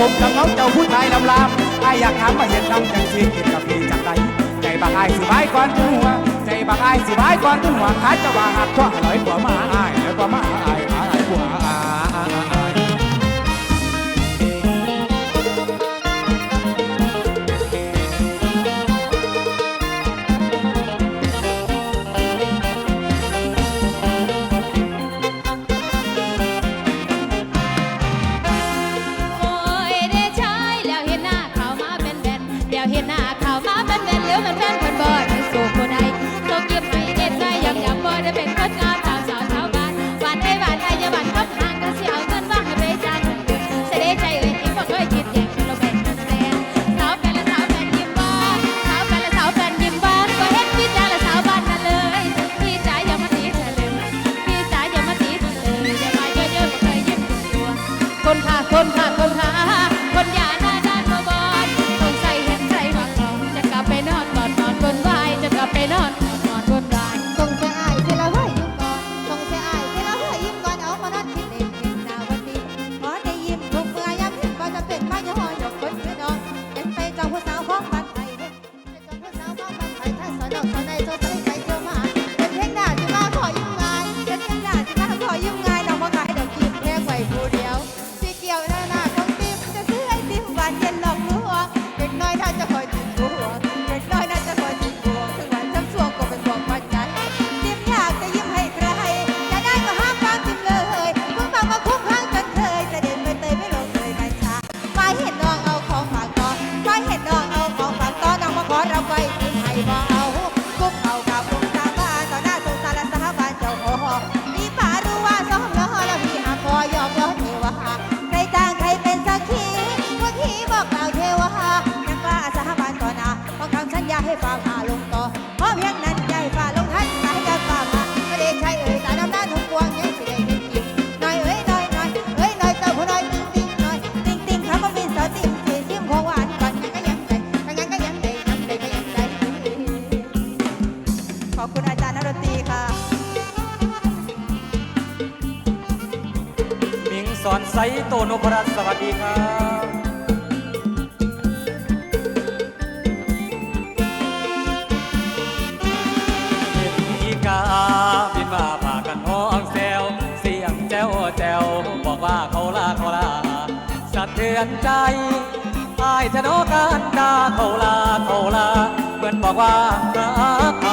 ผมกับน้องเจ้าผู้ชายลำลามไอายอยากถามว่าเห็นดังจังสีเกินกับพี่จังใดใจบางไอายสิบายก่อนถึงหัวใจบางไอายสิบายก่อนถึงหัวขาจะว่าหักทั่วลอยกว่ามา สาวของบ้านไทยเป็นเจ้าผู้สาวของบ้านไทยถ้าสอนดอกสอนในโซ สอนไซโตโนพรัตน์สวัสดีครับเห็นอีกาบินมาพากันห้องแซวเสียงแจ้วแจ้วบอกว่าเขาลาเขาลาสะเทือนใจอายชะโนกันดาเขาลาเขาลาเหมือนบอกว่ารัก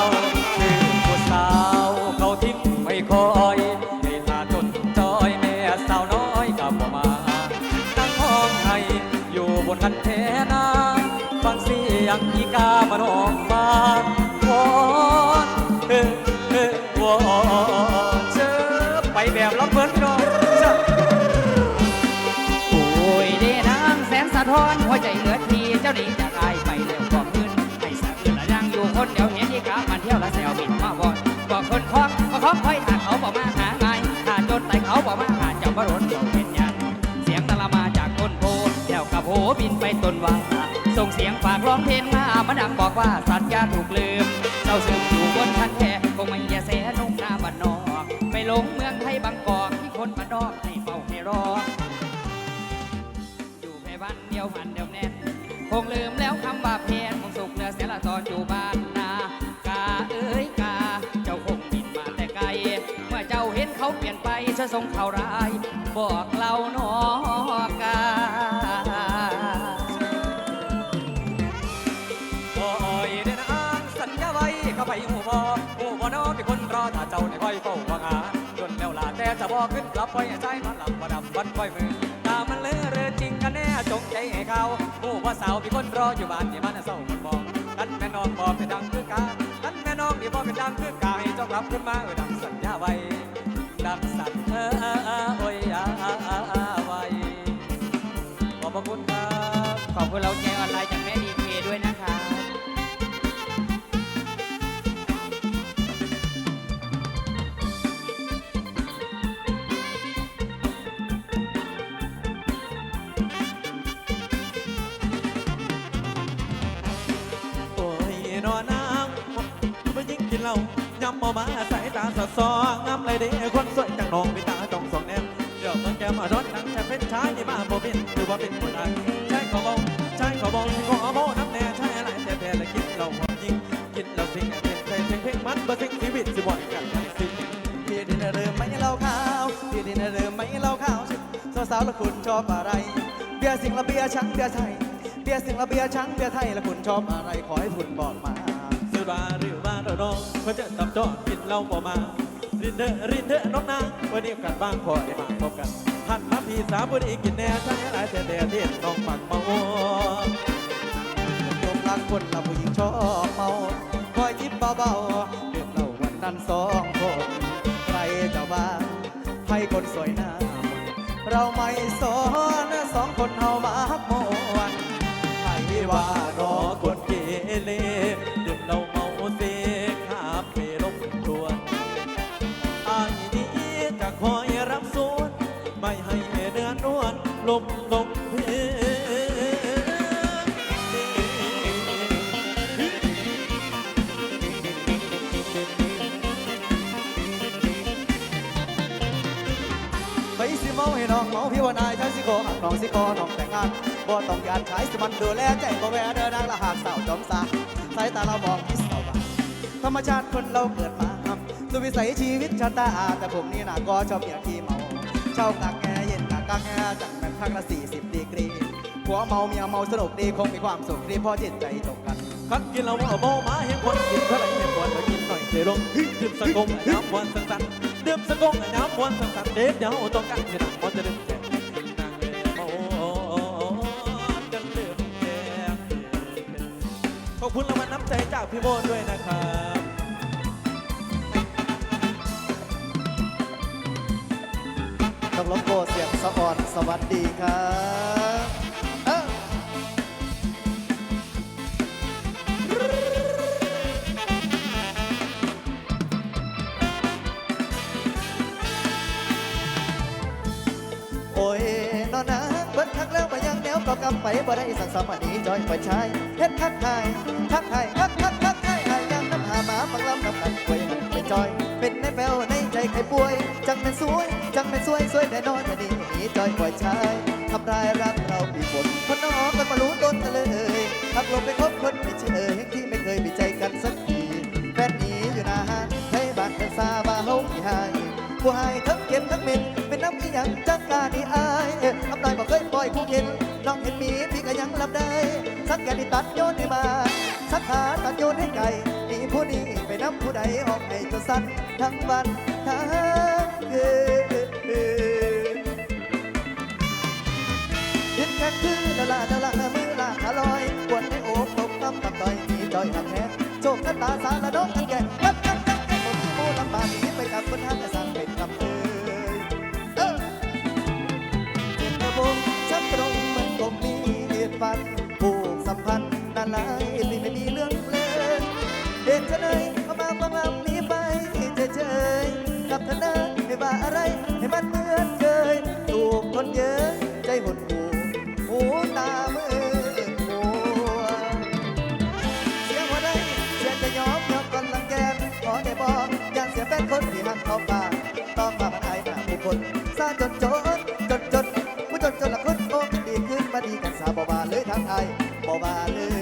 อยู่บนคันเทนาฟังเสียงอีกามันออกมาวอนเฮ้เฮ้วอนเชิญไปแบบรับเพิ่นพี่น้องโอ้ยเด้นางแสนสะท้อนหัวใจเหลือทีเจ้าหนีจากอายไปแล้วก็คืนให้สะอื่นละยังอยู่คนเดียวเห็นอีกามันเที่ยวละแซวบินมาบอนบอกคนคล้องก็คล้องคอยถ้าเขาบอกมาหา บโหบินไปต้นว่าส่งเสียงฝากร้องเพลงมามาดังบอกว่าสัตว์ยาถูกลืมเจ้าซึมอยู่บนทันแท่คงไม่ยาแสนุ่งหน้าบ้านนอกไปหลงเมืองไทยบางกอกที่คนบ้านนอกให้เฝ้าให้รอ อยู่แค่บ้านเดียวหันเดียวแน่นคงลืมแล้วคำว่าเพนคงสุขเหลือเสียละตอนอยู่บ้านนากาเอ้ยกา เจ้าคงบินมาแต่ไกล เมื่อเจ้าเห็นเขาเปลี่ยนไปช่วยส่งข่าวร้าย บอกเราหนอกา บอนอเป็นคนรอถ้าเจ้าได้คอยเฝ้าวังหาจนแล้วล่ะแต่จะบอกขึ้นกลับไปใจนอนหลับประดับวันคอยมือตามันเลือเรือจริงกันแน่จงใจให้เขาหูว่าสาวมีคนรออยู่บ้านที่บ้านเศร้าคนมองกันแม่น้องบอกเป็นดังคือกากันแม่น้องที่บอกเป็นดังคือกาให้เจ้ากลับขึ้นมาเออดังสัญญาไว้ดังสัตว์เออเออเออโอ้ยอาอาอาอาไว้ขอบพระคุณครับขอบคุณเราใจออนไลน์ นอนน้ำไม่ยิ่งกินเหล้ายำบ่มาสายตาสอดซองงามเลยเด้คนสวยจังน้องมีตาจ้องสองแนมเดี๋ยวเมื่อแกมอดอนนังจะเป็นชายนี่มาบ่เป็นหรือว่าเป็นคนใดชายขอบอกชายขอบอกที่ขอบอกน้ำแน่ชายอะไรแต่แต่ละกินเราความยิงกินเราสิ่งแต่แต่เพลงเพลงมันบ่สิ่งชีวิตสิบ่อยกันทั้งสิ้นพี่ดินเริ่มไม่เล่าข่าวพี่ดินเริ่มไม่เล่าข่าวสาวสาวๆแล้วคุณชอบอะไรเบียร์สิงห์และเบียร์ช้างเบียร์ไทย เบียร์สิงห์และเบียร์ช้างเบียร์ไทยแล้วคุณชอบอะไรขอให้คุณบอกมาสุดาหรือว่าเราน้องเขาจะตับจอดกินเหล้าบ่มารินเดอร์รินเดอร์น้องนางวันนี้กันบ้างพอได้มาพบกันหันมาพี่สาวบุรีกินแน่ใช่หลายแต่แต่เทียนน้องปักเมายมรักคนละผู้หญิงชอบเมาคอยยิ้มเบาๆดื่มเหล้าวันนั้นสองคนใครจะบ้างให้คนสวยหน้ามนต์เราไม่สอนสองคนเฮามาฮักม ว่าว่าดออกคนเกเรดื่มเหล้า ไปสิเมาให้น้องเมาพี่ว่านายใช้สิโกหักน้องสิคอน้องแต่งงานบ่ต้องยานใช้สิมันดูแลใจบ่แวเดินนางละหากสาวจอมสาสายตาเราบอกพิสาวบาธรรมชาติคนเราเกิดมาครับสุวิสัยชีวิตชะตาแต่ผมนี่น่ะก็ชอบเมียขี้เมาเช่ากากแงเย็นกากกากแงจังแม่นข้างละสี่สิบดีกรีผัวเมาเมียเมาสนุกดีคงมีความสุขดีเพราะจิตใจตรงกันคักกินเหล้าเอาเมามาเห็นคนกินเท่าไหร่เห็นคนมากินหน่อยเจลงดื่มสกงน้ำมวนสังสรรค์ ดื่มสกงน้ำมวนสังสรรค์เด็กเดี๋ยวต้องการที่นั่งมอจะดื่มแจกงดื่มแจกขอบคุณรางวัลน้ำใจจากพี่โมด้วยนะครับต้องรบโกเสียงสะอ่อนสวัสดีครับ ไปบ่ได้สักสมัยนี้จอยไปชายเฮ็ดทักทายทักทายทักทักทักทายหายยังน้ำหาหมาปังลำน้ำกันป่วยมันไปจอยเป็นในแปวในใจใครป่วย จังเป็นสวย จังเป็นสวยสวยแต่นอนแต่ดีหนีจอยปล่อยชายทำลายรักเราปีบนคนน้องกันมารู้ต้นกันเลยหักลงไปคบคนไม่เชื่อที่ไม่เคยมีใจกันสักทีแฟนหนีอยู่นานให้บ้านเป็นซาบ้าเฮาที่หายผู้หายทั้งเก็บทั้งเหม็นเป็นน้ำอีหยังจักกาดีอายเอ๊ะทำลายบอกเคยปล่อยผู้เห็นน้อง ห็นมีพี่ก็ยังรับได้ สักแกนี่ตัดโยนให้มาสักขาตัดโยนให้ไก่นี่ผู้นี้ไปน้ำผู้ใดออกให้จนสั้นทั้งวันทั้งคืนเห็นแค่คือละละละละมือละขาลอยปวดในโอบตกน้ำตับต่อยมีจอยหักแท้โชคชะตาสารละน้องกันแก่กักกักกักกักผมมีโมลำบากที่ไปกับคนทางแต่ เบ่บาเลย